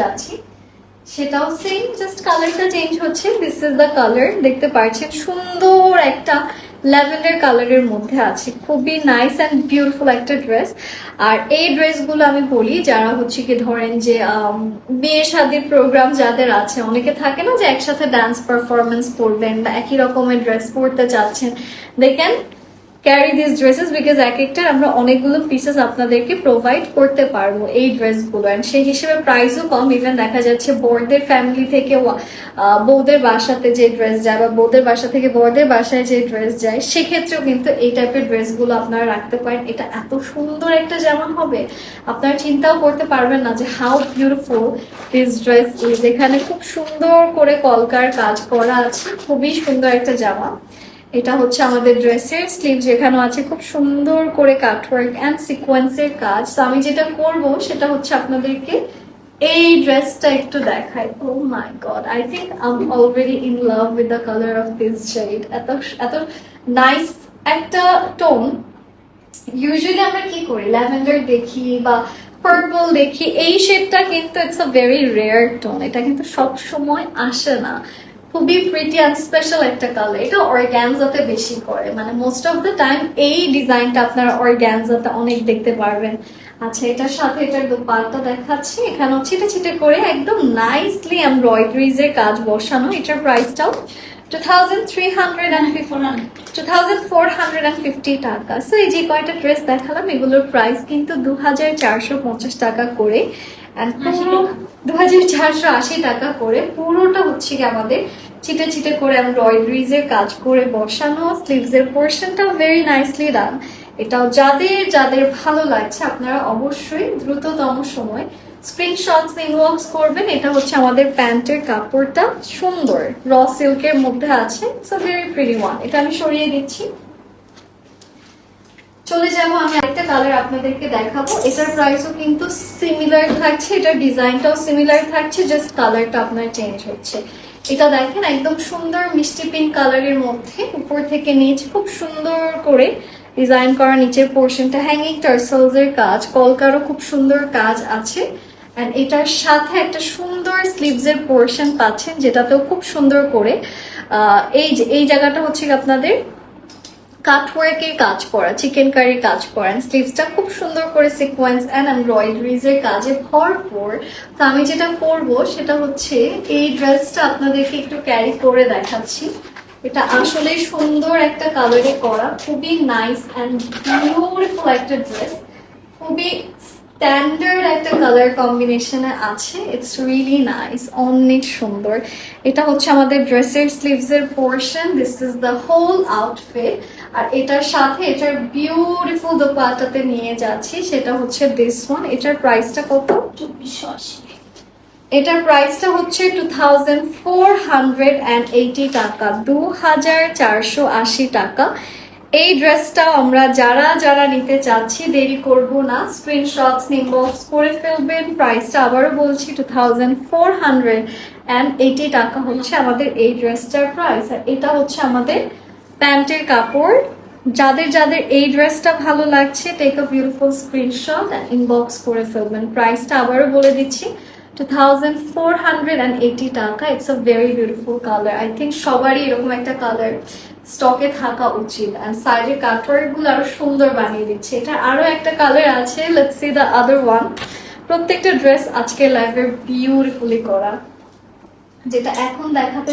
যাচ্ছি। সেটাও same just কালারটা চেঞ্জ হচ্ছে। দিস ইজ দ্য কালার দেখতে পাচ্ছেন সুন্দর একটা ল্যাভেন্ডার কালারের মধ্যে আছে। খুবই নাইস অ্যান্ড বিউটিফুল একটা ড্রেস আর এই ড্রেসগুলো আমি বলি, যারা হচ্ছে কি ধরেন যে বিয়ে শাদির প্রোগ্রাম যাদের আছে, অনেকে থাকে না যে একসাথে ডান্স পারফরমেন্স করবেন বা একই রকমের ড্রেস পরতে চাচ্ছেন they can carry this dresses because এক একটার আমরা অনেকগুলো পিসেস আপনাদেরকে প্রোভাইড করতে পারব এই ড্রেসগুলো। অ্যান্ড সেই হিসেবে প্রাইসও কম। ইভেন দেখা যাচ্ছে বোর্ডদের ফ্যামিলি থেকে আহ, বাসাতে যে ড্রেস যায় বা বৌদের বাসা থেকে বড়দের বাসায় যে ড্রেস যায় সেক্ষেত্রেও কিন্তু এই টাইপের ড্রেসগুলো আপনারা রাখতে পারেন। এটা এত সুন্দর একটা জামা হবে। আপনারা চিন্তাও করতে পারবেন না যে how beautiful this dress is এখানে খুব সুন্দর করে কলকার কাজ করা আছে। খুবই সুন্দর একটা জামা। এটা হচ্ছে আমাদের ড্রেসের স্লিভ যেখানে আছে খুব সুন্দর করে কাটওয়ার্ক অ্যান্ড সিকোয়েন্সের কাজ। তো আমি যেটা করব সেটা হচ্ছে আপনাদেরকে এই ড্রেসটা একটু দেখাই। ও my god I think I am already in love with the colour of this shade এত এত নাইস একটা টোন ইউজুয়ালি আমরা কি করি? ল্যাভেন্ডার দেখি বা পার্পল দেখি। এই শেডটা কিন্তু it's a very rare tone এটা কিন্তু সব সময় আসে না। খুবই প্রিটি অ্যান্ড স্পেশাল একটা কালার এটা অর্গ্যানজাতে বেশি করে মানে মোস্ট অফ দ্য টাইম এই ডিজাইনটা আপনারা অর্গ্যানজাতে অনেক দেখতে পারবেন। আচ্ছা এটার সাথে এটার দোপাট্টা দেখাচ্ছি। এখানে ছিটে ছিটে করে একদম নাইসলি এমব্রয়ডারিজের কাজ বসানো। এটার প্রাইসটাও টাকা। সো এই যে কয়টা ড্রেস দেখালাম এগুলোর প্রাইস কিন্তু দু হাজার চারশো পঞ্চাশ টাকা করে। দু হাজার চারশো আশি টাকা করে। পুরোটা হচ্ছে কি আমাদের ছিটে ছিটে করে এমব্রয়ডারিজ এর কাজ করে বসানো স্লিভস এর পোর্শনটা ভেরি নাইসলি ডান এটাও যাদের যাদের ভালো লাগছে আপনারা অবশ্যই দ্রুততম সময় স্ক্রিনশটস ইনবক্স করবেন, এটা হচ্ছে আমাদের প্যান্টের কাপড়টা, সুন্দর। র সিল্কের মধ্যে আছে it's a very pretty one এটা আমি সরিয়ে দিচ্ছি। চলে যাব, আমি আরেকটা কালার আপনাদেরকে দেখাবো। এটার প্রাইসও কিন্তু সিমিলার থাকছে, এটার ডিজাইনটাও সিমিলার থাকছে জাস্ট কালারটা আপনার চেঞ্জ হচ্ছে। এটা দেখেন, একদম সুন্দর মিষ্টি পিঙ্ক কালারের মধ্যে, উপর থেকে নিচ, খুব সুন্দর করে ডিজাইন করা নিচের পোর্শনটা হ্যাঙ্গিং টার্সেলস এর কাজ, কলকারও খুব সুন্দর কাজ আছে। অ্যান্ড এটার সাথে একটা সুন্দর স্লিভস এর পোর্শন পাচ্ছেন, যেটাতেও খুব সুন্দর করে এই এই জায়গাটা হচ্ছে আপনাদের কাঠওয়ার্কের কাজ করা চিকেন কারি কাজ করা স্লিভসটা খুব সুন্দর করে সিকোয়েন্স অ্যান্ড এমব্রয়ডারিজ এর কাজে ভরপুর। তো আমি যেটা করব, সেটা হচ্ছে এই ড্রেসটা আপনাদেরকে একটু ক্যারি করে দেখাচ্ছি। এটা আসলে সুন্দর একটা কালারে করা, খুবই নাইস অ্যান্ড বিউটিফুল একটা ড্রেস খুবই স্ট্যান্ডার্ড একটা কালার কম্বিনেশনে আছে ইটস রিয়েলি নাইস অনেক সুন্দর। এটা হচ্ছে আমাদের ড্রেসের স্লিভস এর portion this is the whole outfit আর এটার সাথে এটার বিউটিফুল দোপাটাতে নিয়ে যাচ্ছি সেটা হচ্ছে দিস ওয়ান এটার প্রাইসটা কত? চব্বিশশো আশি। এটার প্রাইসটা হচ্ছে two thousand four hundred and eighty টাকা দু হাজার চারশো আশি টাকা। এই ড্রেসটা আমরা যারা যারা নিতে চাচ্ছি, দেরি করব না। স্ক্রিনশটস ইনবক্স করে ফেলবেন। প্রাইসটা আবারও বলছি two thousand four hundred and eighty টাকা হচ্ছে আমাদের এই ড্রেসটার প্রাইস আর এটা হচ্ছে আমাদের প্যান্টের কাপড়। যাদের যাদের এই ড্রেসটা ভালো লাগছে take a beautiful screenshot inbox করে ফেলবেন। প্রাইসটা আবারও বলে দিচ্ছি two thousand four hundred and eighty টাকা। It's a very beautiful colour I think সবারই এরকম একটা কালার স্টকে থাকা উচিত। আর সাইডের কাটওয়ার্কগুলো আরও সুন্দর বানিয়ে দিচ্ছে। এটা আরও একটা কালার আছে। Let's see the other one প্রত্যেকটা ড্রেস আজকের লাইফের বিউটিফুলি করা। যেটা এখন দেখাতে